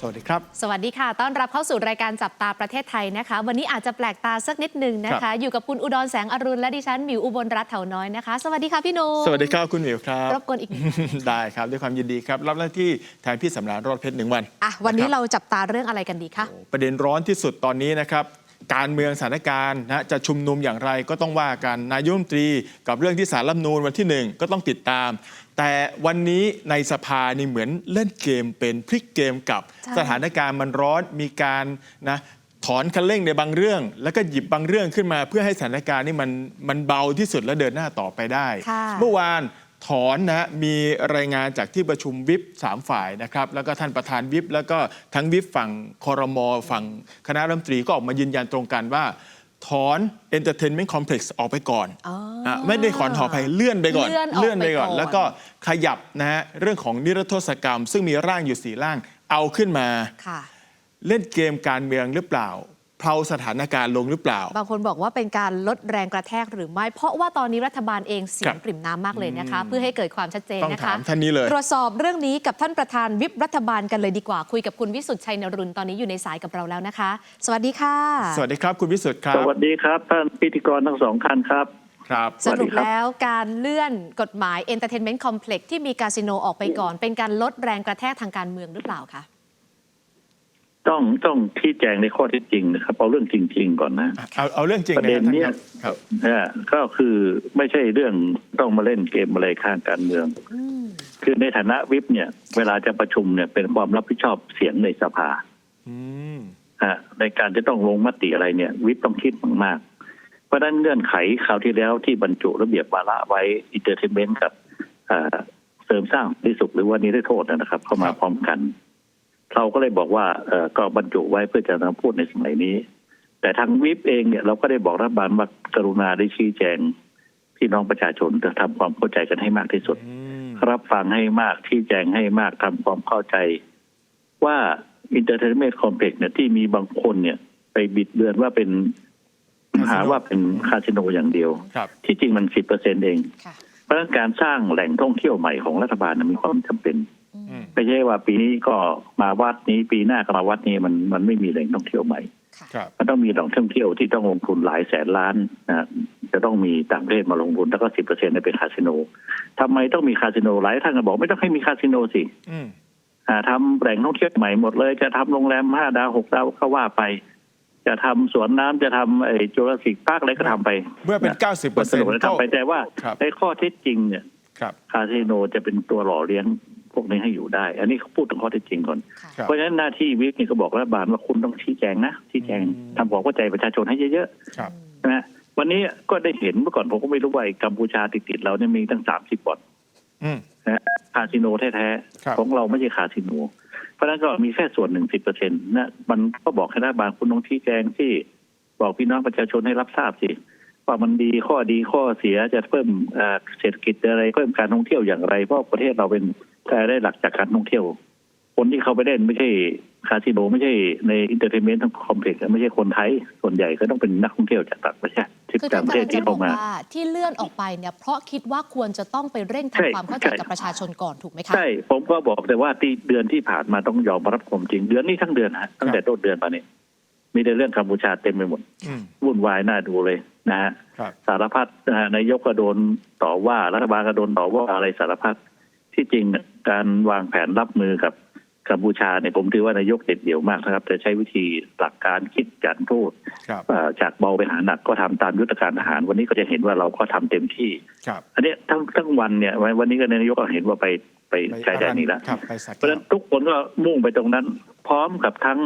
สวัสดีครับ สวัสดีค่ะ ต้อนรับเข้าสู่รายการจับตาประเทศไทยนะคะ วันนี้อาจจะแปลกตาสักนิดหนึ่งนะครัคะบอยู่กับคุณอุดรแสงอรุณและดิฉันหมิวอุบลรัตน์เถาน้อยนะคะ สวัสดีค่ะพี่หนูสวัสดีครับคุณหมิวครับ รบกวนอีกหนึ่งได้ครับ ด้วยความยินดีครับ รับหน้าที่แทนพี่สำราญรอดเพชรหนึ่งวัน อะ วันนี้ะคบเราจับตาเรื่องอะไรกันดีคะโอ้ประเด็นร้อนที่สุดตอนนี้นะครับ การเมืองสถานการณ์นะจะชุมนุมอย่างไรก็ต้องว่ากันนายกรัฐมนตรี กับเรื่องที่สารรัฐธรรมนูญวันที่หนึ่งก็ต้องติดตาม แต่วันนี้ในสภานี่เหมือนเล่นเกมเป็นพลิกเกมกับใช่สถานการณ์มันร้อนมีการนะถอนคันเร่งในบางเรื่อง แล้วก็หยิบบางเรื่องขึ้นมา เพื่อให้สถานการณ์นี่มันมันเบาที่สุดและเดินหน้าต่อไปได้ค่ะเมื่อวาน ถอนนะมีรายงานจากที่ประชุมวิปสามฝ่ายนะครับ แล้วก็ท่านประธานวิปแล้วก็ทั้งวิปฝั่งคอรมอฝั่งคณะรัฐมนตรีก็ออกมายืนยันตรงกันว่า ถอน Entertainment Complex ออกไปก่อนอ๋ออะไม่ได้ถอนถอนไปเลื่อนไปก่อน เลื่อนออกไปก่อน แล้วก็ขยับนะฮะเรื่องของนิรโทษกรรม ซึ่งมีร่างอยู่สี่ร่างเอาขึ้นมาค่ะเล่นเกมการเมืองหรือเปล่า เพลาสถานการณ์ลงหรือเปล่า บางคนบอกว่าเป็นการลดแรงกระแทกหรือไม่ เพราะว่าตอนนี้รัฐบาลเองเสียครังบปริ่มน้ำมากเลยนะคะ เพื่อให้เกิดความชัดเจนต้องนะถาคะมท่านนี้เลย ตรวจสอบเรื่องนี้กับท่านประธานวิปรัฐบาลกันเลยดีกว่า คุยกับคุณวิสุทธิ์ชัยนรุนตอนนี้อยู่ในสายกับเราแล้วนะคะ สวัสดีค่ะ สวัสดีครับคุณวิสุทธ์ครัสบวัสดีครับท่านพิธีกรทั้งสองท่านครับครับสรุปแล้วการเลื่อนกฎหมาย Entertainment Complex ที่มีคาสิโนออกไปก่อน เป็นการลดแรงกระแทกทางการเมืองหรือเปล่าคะ ต้องต้องชี้แจงในข้อเที่จริงนะครับเอาเรื่องจริง ๆ ก่อนนะ เอาเอาเรื่องจริงประเด็นท่าเนี้ยครับนะก็คือไม่ใช่เรื่องต้องมาเล่นเกมอะไรข้างการเมืองอืมคือในฐานะวิปเนี่ย เวลาจะประชุมเนี่ยเป็นความรับผิดชอบเสียงในสภาอืมฮะในการจะต้องลงมติอะไรเนี่ย วิปต้องคิดมากๆเพราะฉะนั้นเงื่อนไขคราวที่แล้วที่บรรจุระเบียบวาระไว้อินเตอร์เทนเมนต์กับเอ่อเสริมสร้างที่สุขหรือว่านิรโทษนะครับ เข้ามาพร้อมกัน เราก็เลยบอกว่าเออก็บรรจุไว้เพื่อจะนำพูดในสมัยนี้ แต่ทางวิปเองเนี่ยเราก็ได้บอกรัฐบาลว่ากรุณาได้ชี้แจงพี่น้องประชาชนจะทำความเข้าใจกันให้มากที่สุดอืมรับฟังให้มากชี้แจงให้มากทำความเข้าใจ ว่าอินเตอร์เทนเมนต์คอมเพล็กซ์เนี่ยที่มีบางคนเนี่ย ไปบิดเบือนว่าเป็นหาว่าเป็นคาสิโนอย่างเดียวครับที่จริงมันสิบเปอร์เซ็นเองค่ะเพราะฉะนั้นการสร้างแหล่งท่องเที่ยวใหม่ของรัฐบาลนะมีความจำเป็นอืม ไม่ใช่ว่าปีนี้ก็มาวัดนี้ปีหน้าก็มาวัดนี้มันมันไม่มีแหล่งท่องเที่ยวใหม่ครับมันต้องมีแหล่งท่องเที่ยวที่ต้องลงทุนหลายแสนล้านนะจะต้องมีต่างประเทศมาลงทุนแล้วก็สิบเปอร์เซ็นต์เป็นคาสิโนทำไมต้องมีคาสิโนหลายท่านก็บอกไม่ต้องให้มีคาสิโนสิอืมอ่าทำแหล่งท่องเที่ยวใหม่หมดเลย จะทำโรงแรมห้าดาวหกดาวก็ว่าไป จะทำสวนน้ำจะทำไอ้จูราสสิกพาร์คอะไรก็ทำไป เมื่อเป็น90เปอร์สเซ็นนุต์กเลยทำไปแต่ว่าครับในข้อเท็จจริงเนี่ยครับคาสิโนจะเป็นตัวหล่อเลี้ยงพ วกนี้ให้อยู่ได้ อันนี้เขาพูดถึงข้อเท็จจริงก่อนค่ะครับเพราะฉะนั้นหน้าที่วิกนี่ก็บอกรัฐบาลว่าคุณต้องชี้แจงนะชี้แจงอืมทำความเข้าใจประชาชนให้เยอะครับๆนะวันนี้ก็ได้เห็นเมื่อก่อนผมก็ไม่รู้ว่าไอ้กัมพูชาติดๆเราเนี่ยมีตั้งสามสิบบ่อนอืมนะคาสิโนแท้ครับๆของเราไม่ใช่คาสิโน เพราะฉะนั้นก็มีแค่ส่วนหนึ่งสิบเปอร์เซ็นต์นะมันก็บอกให้รัฐบาลคุณต้องชี้แจงที่บอกพี่น้องประชาชนให้รับทราบสิว่ามันดีข้อดีข้อเสียจะเพิ่มเอ่อเศรษฐกิจอะไรเพิ่มการท่องเที่ยวอย่างไร เพราะประเทศเราเป็น รายได้หลักจากการท่องเที่ยว คนที่เขาไปเล่นไม่ใช่คาสิโนไม่ใช่ในอินเตอร์เทนเมนต์ทั้งคอมเพล็กซ์ไม่ใช่คนไทย ส่วนใหญ่ก็ต้องเป็นนักท่องเที่ยวจากต่างประเทศที่คือต่าท่างนประเทศกำลังที่จะบเข้าอกมาว่าที่เลื่อนออกไปเนี่ยเพราะคิดว่าควรจะต้องไปเร่งใช่ทำความเข้าใจใช่กับประชาชนก่อนถูกไหมคะ ใช่ ผมก็บอกแต่ว่าที่เดือนที่ผ่านมาต้องยอมรับความจริง เดือนนี้ทั้งเดือนฮะตั้งแต่ต้นเดือนมาเนี่ยมีแต่เรื่องกัมพูชาเต็มไปหมดอืมวุ่นวายน่าดูเลยนะฮะครับสารพัดนะฮะนายกก็โดนต่อว่ารัฐบาลก็โดนต่อว่าอะไรสารพัด ที่จริงเนี่ยการวางแผนรับมือกับกัมพูชาเนี่ยผมถือว่านายกเด็ดเดี่ยวมากนะครับ แต่ใช้วิธีหลักการคิดการพูดครับเอ่อจากเบาไปหาหนักก็ทำตามยุทธการทหาร วันนี้ก็จะเห็นว่าเราก็ทำเต็มที่ครับอันเนี้ยทั้งทั้งวันเนี่ยวันวันนี้ก็นายกก็เห็นว่าไปไปชายแดนนี้แล้วครับไปสักเพราะฉะนั้นทุกคนก็มุ่งไปตรงนั้น พร้อมกับทั้ง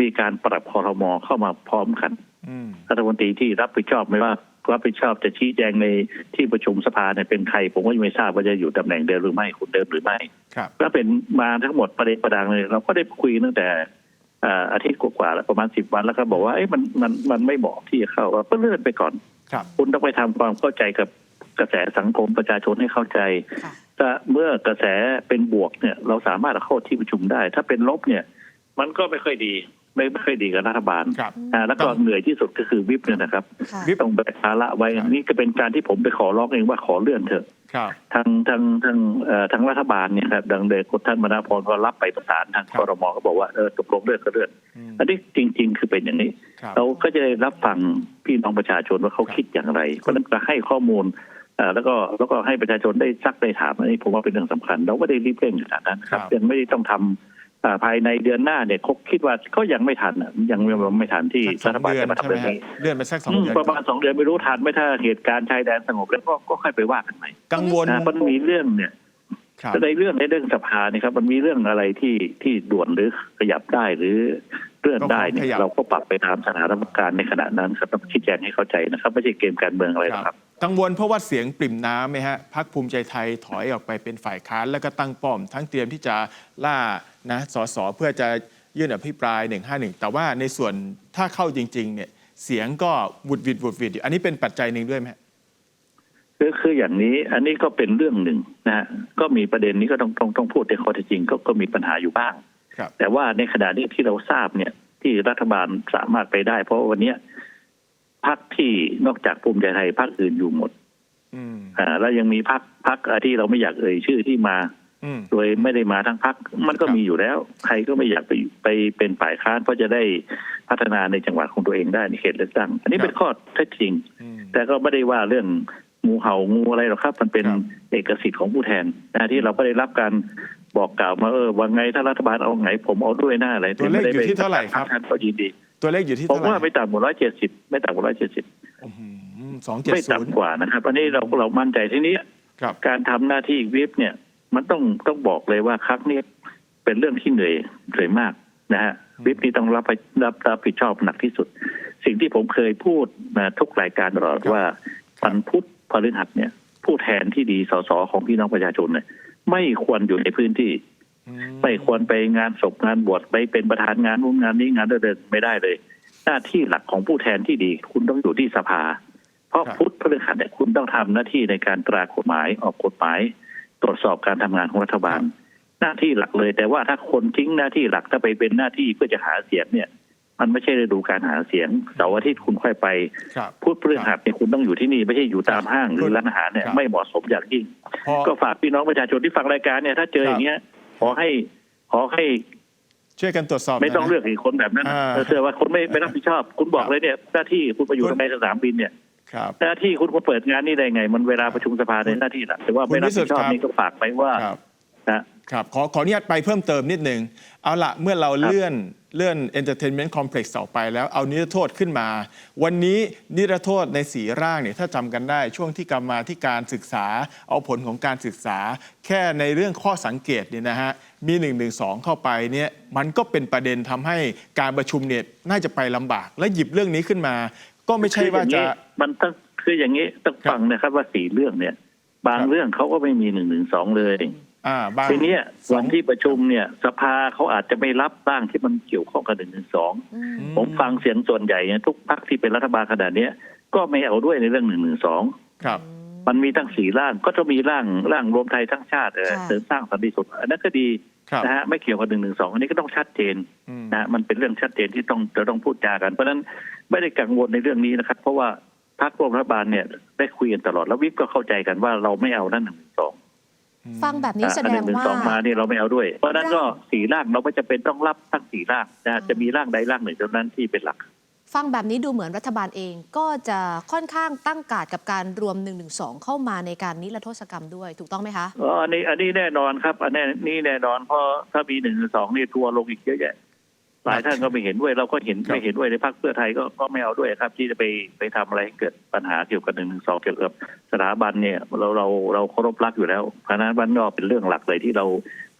มีการปรับคอรมอเข้ามาพร้อมกันอืมรัฐมนตรีที่รับผิดชอบไม่ว่า รับผิดชอบจะชี้แจงในที่ประชุมสภาเนี่ยเป็นใคร ผมก็ยังไม่ทราบว่าจะอยู่ตำแหน่งเดิมหรือไม่คนเดิมหรือไม่ครับก็เป็นมาทั้งหมดประเด็นประดังเลย เราก็ได้คุยตั้งแต่อ่าอาทิตย์กว่าๆแล้วประมาณสิบวันแล้วก็บอกว่าเอ้ยมันมันมันไม่เหมาะที่จะเข้าก็เลื่อนไปก่อนครับคุณต้องไปทำความเข้าใจกับกระแสสังคมประชาชนให้เข้าใจค่ะถ้าเมื่อกระแสเป็นบวกเนี่ย เราสามารถเอาเข้าที่ประชุมได้ ถ้าเป็นลบเนี่ย มันก็ไม่ค่อยดี ไม่ไม่ค่อยดีกับรัฐบาลครับ อ่าแล้วก็เหนื่อยที่สุดก็คือวิปเนี่ยนะครับค่ะวิป ต้องแบกภาระไว้ครับอันนี้ก็เป็นการที่ผมไปขอร้องเองว่าขอเลื่อนเถอะ ครับ ทางทางทางเอ่อทางรัฐบาลเนี่ยครับดังเดชคุณท่านมนาพรก็รับไปประสานทางครัคบอรมอก็บอกว่าเออตกลงเลื่อนก็เลื่อนอืมอันนี้จริง ๆ คือเป็นอย่างนี้ ครับ เราก็จะได้รับฟังพี่น้องประชาชนว่าเขาคิดอย่างไร เพราะฉะนั้นก็ให้ข้อมูลเอ่อแล้วก็แล้วก็ให้ประชาชนได้ซักได้ถามอันนี้ผมว่าเป็นเรื่องสำคัญ เราไม่ได้รีบเร่งขนาดนั้นครับครับ ยังไม่ได้ต้องทำอ่า ภายในเดือนหน้าเนี่ยเขาคิดว่าก็ยังไม่ทันอะยังยังไม่ทันที่สักสรัอฐงบาลเดือนจะมาใช่ทำไหมเรื่องฮะนี้เลื่อนไปสักสองอืมเดือนประมาณสองเดือนไม่รู้ทันไหม่ถ้าเหตุการณ์ชายแดนสงบแล้วก็ก็ค่อยไปว่ากันใหม่กังวลนะมันมีเรื่องเนี่ยครับในเรื่องในเรื่องสภาเนี่ยครับมันมีเรื่องอะไรที่ที่ด่วนหรือขยับได้หรือเลื่อนได้เนี่ก็ขยยับเราก็ปรับไปตามสถานการณ์ในขณะนั้นครับต้องชี้แจงให้เข้าใจนะครับ ไม่ใช่เกมการเมืองอะไรหรอกครับ กังวลเพราะว่าเสียงปริ่มน้ำไหมฮะพักภูมิใจไทยถอยออกไปเป็นฝ่ายค้านแล้วก็ตั้งป้อม ทั้งเตรียมที่จะล่า นะสสเพื่อจะยื่นอภิปราย 151 แต่ว่าในส่วนถ้าเข้าจริงๆเนี่ยเสียงก็วุดวิดวุดวิดอยู่อันนี้เป็นปัจจัยหนึ่งด้วยไหมฮะคือคืออย่างนี้อันนี้ก็เป็นเรื่องหนึ่งนะฮะก็มีประเด็นนี้ก็ต้องต้องต้องพูดในข้อเท็จจริงก็ก็มีปัญหาอยู่บ้างครับแต่ว่าในขณะนี้ที่เราทราบเนี่ยที่รัฐบาลสามารถไปได้ เพราะว่าวันเนี้ยพักที่นอกจากภูมิใจไทยพักอื่นอยู่หมดอืมอ่าแล้วยังมีพักพักที่เราไม่อยากเอ่ยชื่อที่มาอืม โดยไม่ได้มาทั้งพักมันก็ครับมีอยู่แล้ว ใครก็ไม่อยากไปไปเป็นฝ่ายค้านเพราะจะได้พัฒนาในจังหวัดของตัวเองได้ในเขตเลือกตั้ง อันนี้เป็นข้อเท็จจริงอืมแต่ก็ไม่ได้ว่าเรื่องงูเห่างูอะไรหรอกครับ มันเป็นครับเอกสิทธิ์ของผู้แทนนะที่เราก็ได้รับการบอกกล่าวมาเออว่าไงถ้ารัฐบาลเอาไงผมเอาด้วยหน้าอะไรตัวเลขอยู่ที่เท่าไหร่ครับท่านก็ยินดี ตัวเลขอยู่ที่ผมเท่าไหร่ว่าไม่ต่ำกว่าร้อยเจ็ดสิบไม่ต่ำกว่าร้อยเจ็ดสิบสองเจ็ดไม่ศูนย์ต่ำกว่านะครับ อันนี้เราเรามั่นใจที่นี้ครับการทำหน้าที่วิปเนี่ย มันต้องต้องบอกเลยว่าครั้งนี้เป็นเรื่องที่เหนื่อยเหนื่อยมากนะฮะวิปนี่ต้องรับไปรับรับผิดชอบหนักที่สุด สิ่งที่ผมเคยพูดมาทุกรายการตลอดครับว่าวันพุธพฤหัสเนี่ย ผู้แทนที่ดีสสของพี่น้องประชาชนเนี่ย ไม่ควรอยู่ในพื้นที่อืมไม่ควรไปงานศพงานบวชไปเป็นประธานงานนู้นงานนี้งานเดินไม่ได้เลย หน้าที่หลักของผู้แทนที่ดี คุณต้องอยู่ที่สภา เพราะครับพุทธพฤหัสเนี่ยคุณต้องทำหน้าที่ในการตรากฎหมายออกกฎหมาย ตรวจสอบการทำงานของรัฐบาล หน้าที่หลักเลย แต่ว่าถ้าคนทิ้งหน้าที่หลักถ้าไปเป็นหน้าที่เพื่อจะหาเสียงเนี่ย มันไม่ใช่ฤดูการหาเสียงเสาร์อาทิตย์คุณค่อยไปครับพุธพฤหัสเนี่ยคุณต้องอยู่ที่นี่ไม่ใช่อยู่ตามห้างหรือร้านอาหารเนี่ยครับไม่เหมาะสมอย่างยิ่งพอก็ฝากพี่น้องประชาชนที่ฟังรายการเนี่ยถ้าเจออย่างเงี้ยขอให้ขอให้ช่วยกันตรวจสอบ ไม่ต้องหน่ยนะเลือกอีกคนแบบนั้นอ่าเออเชื่อว่าคนไม่ไม่รับผิดชอบ คุณบอกครับเลยเนี่ยหน้าที่คุณไปอยู่คุณในสนามบินเนี่ย ครับหน้าที่คุณก็เปิดงานนี่ได้ไง มันเวลาประชุมสภาในหน้าที่หลักแต่ว่าคุณไม่รับวิสุผิทธิ์ดชอบครับนี่ก็ฝากไปว่าครับนะครับขอขออนุญาตไปเพิ่มเติมนิดหนึ่งเอาละเมื่อเราเลื่อนเลื่อน Entertainment Complex ออกไปแล้วเอานิรโทษขึ้นมา วันนี้นิรโทษในสีร่างเนี่ยถ้าจำกันได้ช่วงที่กรรมาที่การศึกษา เอาผลของการศึกษา แค่ในเรื่องข้อสังเกตเนี่ยนะฮะมี1นึเข้าไปเนี่ยมันก็เป็นประเด็นทำให้การประชุมเนี่ยน่าจะไปลำบาก และหยิบเรื่องนี้ขึ้นมา ก็ไม่ใช่ว่าจะคืออย่งนี้มันต้องคืออย่างนี้ต้องครับฟังนะครับว่าสี่เรื่องเนี่ย บางครับเรื่องเขาก็ไม่มีหนึ่งหนึ่งสองเลยอ่าบางทีเนี้ยสองวันที่ประชุมเนี่ย สภาเขาอาจจะไม่รับร่างที่มันเกี่ยวข้องกับหนึ่งหนึ่งสองอืมอืผมฟังเสียงส่วนใหญ่เนี่ยทุกพรรคที่เป็นรัฐบาลขนาดเนี้ยก็ไม่เอาด้วยในเรื่องหนึ่งหนึ่งสองครับมันมีตั้งสี่ร่างก็จะมีร่างร่างรวมไทยทั้งชาติเอ่อค่ะเสริมสร้างสันติสุขอันนั้นก็ดีครับนะฮะไม่เกี่ยวกับหนึ่งหนึ่งสองอันนี้ก็ต้องชัดเจนอืมนะฮะมันเป็นเรื่องชัดเจนที่ต้องจะต้องพูดจากัน เพราะฉะนั้นไม่ได้กังวลในเรื่องนี้นะครับ เพราะว่า พรรคร่วมรัฐบาลเนี่ยได้คุยกันตลอดแล้ววิปก็เข้าใจกันว่าเราไม่เอานั่นหนึ่งสองฟังแบบนี้แสอัดหงนึ่งว่าสองมาเนี่ยเราไม่เอาด้วย เพราะฉะนั้นก็ร่างสี่ร่างเราไม่จะเป็นต้องรับทั้งสี่ร่างนะฮะจะมีร่างใดร่างหนึ่งเท่านั้นที่เป็นหลัก ฟังแบบนี้ดูเหมือนรัฐบาลเองก็จะค่อนข้างตั้งการดกับการรวม1 1 2เข้ามาในการนิรโทษกรรมด้วยถูกต้องไหมคะอ๋ออันนี้อันนี้แน่นอนครับ อันนี้นี่แน่นอนเพราะถ้ามีหนึ่งสองนี่ทัวร์ลงอีกเยอะแยะ หลายท่านก็ไม่เห็นด้วยเราก็เห็นครับไม่เห็นด้วยในพรรคเพื่อไทยก็ก็ไม่เอาด้วยครับ ที่จะไปไปทำอะไรให้เกิดปัญหาเกี่ยวกับหนึ่งหนึ่งสองเกี่ยวกับสถาบันเนี่ยเราเราเราเคารพรักอยู่แล้วเพราะฉะนั้นมันก็เป็นเรื่องหลักเลยที่เรา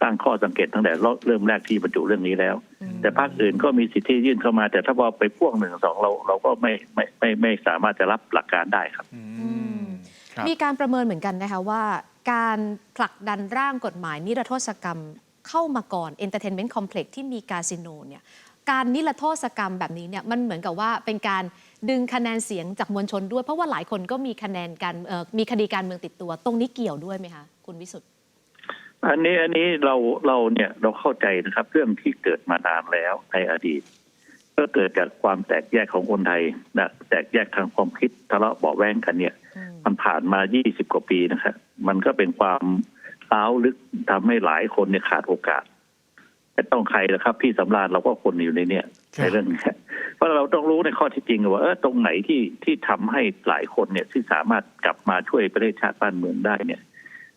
ตั้งข้อสังเกตตั้งแต่เริ่มแรกที่บรรจุเรื่องนี้แล้วอืมแต่พรรคอื่นก็มีสิทธิ์ที่ยื่นเข้ามา แต่ถ้าพอไปพ่วงหนึ่งสองเราเราก็ไม่ไม่ไม่ไม่สามารถจะรับหลักการได้ครับอือืมมครับมีการประเมินเหมือนกันนะคะว่า การผลักดันร่างกฎหมายนิรโทษกรรม เข้ามาก่อน Entertainment Complex ที่มีคาสิโนเนี่ยการนิรโทษกรรมแบบนี้เนี่ยมันเหมือนกับว่าเป็นการดึงคะแนนเสียงจากมวลชนด้วยเพราะว่าหลายคนก็มีคะแนนการเอ่อมีคดีการเมืองติดตัว ตรงนี้เกี่ยวด้วยไหมคะคุณวิสุทธ์อันนี้อันนี้เราเราเนี่ยเราเข้าใจนะครับเรื่องที่เกิดมานานแล้วในอดีต ก็เกิดจากความแตกแยกของคนไทยนะแตกแยกทางความคิดทะเลาะเบาะแว้งกันเนี่ยอืมมันผ่านมา 20 กว่าปีนะครับมันก็เป็นความ ล้าวลึกทำให้หลายคนเนี่ยขาดโอกาสแต่ต้องใครล่ะครับ พี่สำราญเราก็คนอยู่ในเนี่ยครับในเรื่องนี้เพราะเราต้องรู้ในข้อเที่จริงว่าเออตรงไหนที่ที่ทำให้หลายคนเนี่ยที่สามารถกลับมาช่วยประเทศชาติบ้านเมืองได้เนี่ย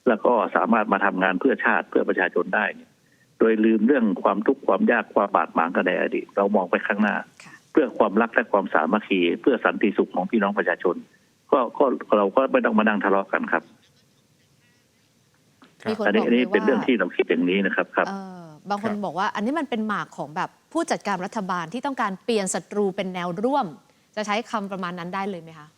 แล้วก็สามารถมาทำงานเพื่อชาติเพื่อประชาชนได้เนี่ย โดยลืมเรื่องความทุกข์ความยากความบาดหมางกันในอดีต เรามองไปข้างหน้าค่ะเพื่อความรักและความสามัคคีเพื่อสันติสุขของพี่น้องประชาชน ก็ก็เราก็ไม่ต้องมานั่งทะเลาะกันครับครับ มีคนอันนี้บอกอันนี้เลยเป็นเรื่องว่าที่เราคิดอย่างนี้นะครับครับ เออบางคนครับ บอกว่าอันนี้มันเป็นหมากของแบบผู้จัดการรัฐบาลที่ต้องการเปลี่ยนศัตรูเป็นแนวร่วม จะใช้คำประมาณนั้นได้เลยไหมคะ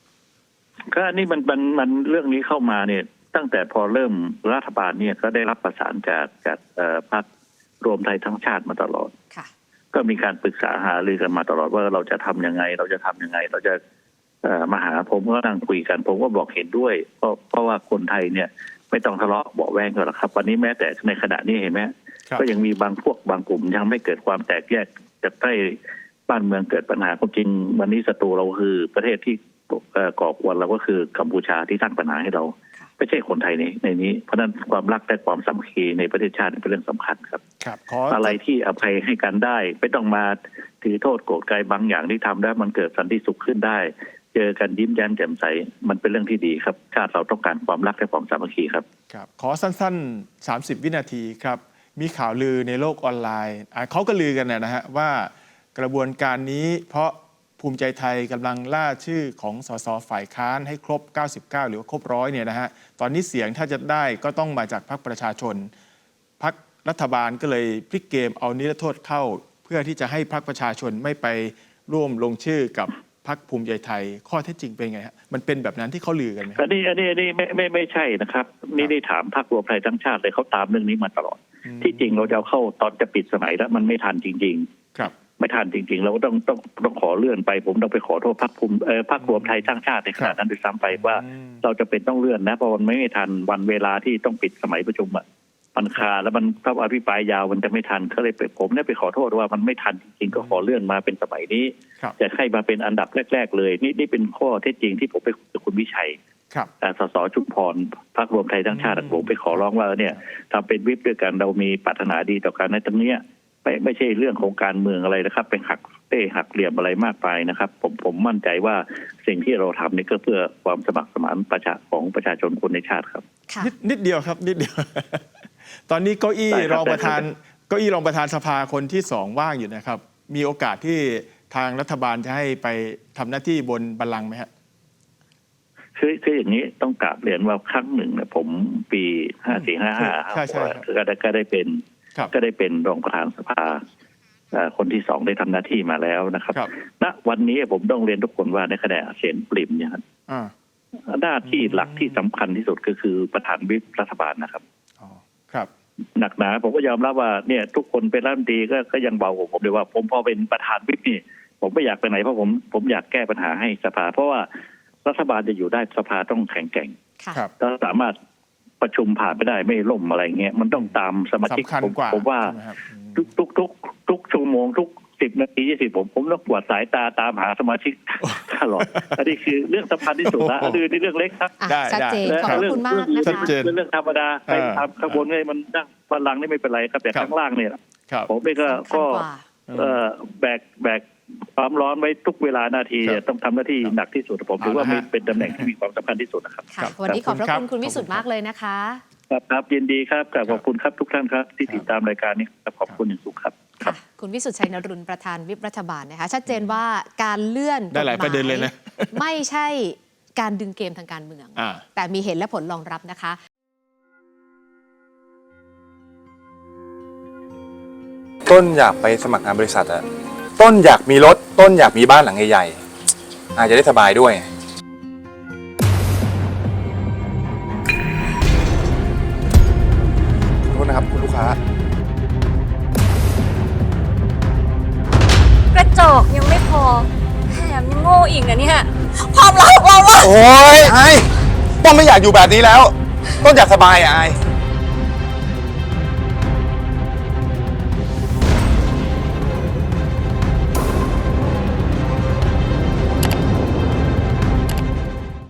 ก็อันนี้มันมันมันเรื่องนี้เข้ามาเนี่ยตั้งแต่พอเริ่มรัฐบาลเนี่ยก็ได้รับประสานจากจากเอ่อพรรครวมไทยทั้งชาติมาตลอด ค่ะ ก็มีการปรึกษาหารือกันมาตลอดว่าเราจะทำยังไง เราจะทำยังไง เราจะเอ่อมาหาผมก็นั่งคุยกัน ผมก็บอกเห็นด้วย เพราะเพราะว่าคนไทยเนี่ย ไม่ต้องทะเลาะเบาะแวงกันหรอกครับ วันนี้แม้แต่ในขณะนี้เห็นไหมครับก็ยังมีบางพวกบางกลุ่มยังไม่เกิดความแตกแยกจะใกล้บ้านเมืองเกิดปัญหาความจริง วันนี้ศัตรูเราคือประเทศที่เอ่อก่อกวนเราก็คือกัมพูชาที่สร้างปัญหาให้เราค่ะไม่ใช่คนไทยในในนี้เพราะฉะนั้นความรักและความสามัคคีในประเทศชาติเป็นเรื่องสำคัญครับครับขออะไรที่อภัยให้กันได้ ไม่ต้องมาถือโทษโกรธใครบางอย่างที่ทำแล้วมันเกิดสันติสุขขึ้นได้เจอกันยิ้มแย้มแจ่มใส มันเป็นเรื่องที่ดีครับ ชาติเราต้องการความรักและความสามัคคีครับครับ ขอสั้นๆ 30 วินาทีครับ มีข่าวลือในโลกออนไลน์เขาก็ลือกันนะฮะว่ากระบวนการนี้เพราะภูมิใจไทยกำลังล่าชื่อของสสฝ่ายค้านให้ครบ 99 หรือว่าครบร้อยเนี่ยนะฮะ ตอนนี้เสียงถ้าจะได้ก็ต้องมาจากพรรคประชาชน พรรครัฐบาลก็เลยพลิกเกมเอานิรโทษเข้า เพื่อที่จะให้พรรคประชาชนไม่ไปร่วมลงชื่อกับ พรรคภูมิใจไทยข้อเท็จจริงเป็นไงฮะมันเป็นแบบนั้นที่เขาลือกันไหมคอัรับ นนี้อันนี้อันนี้ไม่ไม่ไม่ใช่นะครับ นี่ได้ถามพรรครวมไทยทั้งชาติเลยเขาตามเรื่องนี้มาตลอด อืม ที่จริงเราจะเอาเข้าตอนจะปิดสมัยแล้วมันไม่ทันจริงๆครับไม่ทันจริง ๆ เราก็ต้องต้องต้องขอเลื่อนไป ผมต้องไปขอโทษพรรคภูมิเอ่อพรรครวมไทยสร้างชาติในขณะนั้นด้วยซ้ำไปว่า อืม เราจะเป็นต้องเลื่อนนะเพราะมันไม่ทันวันเวลาที่ต้องปิดสมัยประชุมอะ มันคาแล้วมันถ้าอภิปรายยาวมันจะไม่ทันก็เลยไปผมเนี่ยไปขอโทษว่ามันไม่ทันจริงๆก็ขอเลื่อนมาเป็นสมัยนี้ครับจะให้มาเป็นอันดับแรก ๆ เลย นี่นี่เป็นข้อเท็จจริงที่ผมไปคุยกับคุณวิชัยครับอ่าสสชุมพรพรรครวมไทยทั้งชาติอืมผมไปขอร้องว่าเนี่ยทำเป็นวิปด้วยกันเรามีปรารถนาดีต่อกันในตรงเนี้ยไม่ไม่ใช่เรื่องของการเมืองอะไรนะครับ เป็นหักเต้หักเหลี่ยมอะไรมากไปนะครับ ผมผมมั่นใจว่าสิ่งที่เราทำนี่ก็เพื่อความสมัครสมานประชาของประชาชนคนในชาติครับค่ะนิดนิดเดียวครับนิดเดียว ตอนนี้เก้าอี้ได้ครับรองประธานได้ครับเก้าอี้รองประธานสภาคนที่สองว่างอยู่นะครับ มีโอกาสที่ทางรัฐบาลจะให้ไปทำหน้าที่บนบัลลังก์ไหมฮะคือคืออย่างนี้ต้องกราบเรียนว่าครั้งหนึ่งเนี่ยผมปีห้าสี่ห้าห้าใช่ใช่ครับก็ได้ก็ได้เป็นครับก็ได้เป็นรองประธานสภาเอ่อคนที่สองได้ทำหน้าที่มาแล้วนะครับครับณวันนี้ผมต้องเรียนทุกคนว่าในคะแนนเสียงปริมเนี่ยครับอ่าหน้าที่หลักที่สำคัญที่สุดก็คือประธานวิปรัฐบาลนะครับอ๋อ ครับหนักหนาผมก็ยอมรับว่าเนี่ยทุกคนเป็นรัฐมนตรีก็ก็ยังเบากว่าผมเลยว่า ผมพอเป็นประธานวิปนี่ผมไม่อยากไปไหนเพราะผมผมอยากแก้ปัญหาให้สภา เพราะว่ารัฐบาลจะอยู่ได้สภาต้องแข็งแกร่งค่ะครับถ้าสามารถประชุมผ่านไปได้ไม่ล่มอะไรเงี้ยมันต้องตามสมาชิกสำคัญผมกว่าผมว่าใช่ไหมครับอืมทุกทุกทุกทุกชั่วโมงทุก สิบนาทียี่สิบผมผมต้องกวาดสายตาตามหาสมาชิกตลอดอันนี้คือเรื่องสำคัญที่สุดนะอันนี้เรื่องเล็กครับอะได้ชัดเจนได้ขอบพระคุณมากนะชัดคะเจนเป็นเรื่องธรรมดาไปเออทำข้างบนเลยมันนั่งบันลังก์นี่ไม่เป็นไรครับแต่ครับข้างล่างเนี่ยครับผมนี่ก็สำคัญก็กว่าเอ่อแบกแบกความร้อนไว้ทุกเวลานาทีครับเนี่ยต้องทำหน้าที่ครับหนักที่สุดผมถือว่าเอาละมีฮะเป็นตำแหน่งที่มีความสำคัญที่สุดนะครับค่ะครับวันนี้ขอบพระขอบคุคุณณครับคุณวิสุทธ์มากเลยนะคะ ครับครับยินดีครับกราบขอบคุณครับทุกท่านครับที่ครับติดตามรายการนี้ครับขอบคุณอย่างสูงครับ ค่ะคุณวิสุทธิ์ชัยนรุนประธานวิปรัฐบาลนะคะชัดเจนว่าการเลื่อนได้หลายประเด็นเลยนะกฎหมายไม่ใช่การดึงเกมทางการเมืองอ่าแต่มีเหตุและผลรองรับนะคะต้นอยากไปสมัครงานบริษัทอะต้นอยากมีรถ ต้นอยากมีบ้านหลังใหญ่ๆ อาจจะได้สบายด้วยขอโทษนะครับคุณลูกค้า จอกยังไม่พอแถมยังโง่อีกนะเนี่ยความรักของเราอะ โอ้ยไอ้ต้นไม่อยากอยู่แบบนี้แล้ว ต้นอยากสบายอะไอ้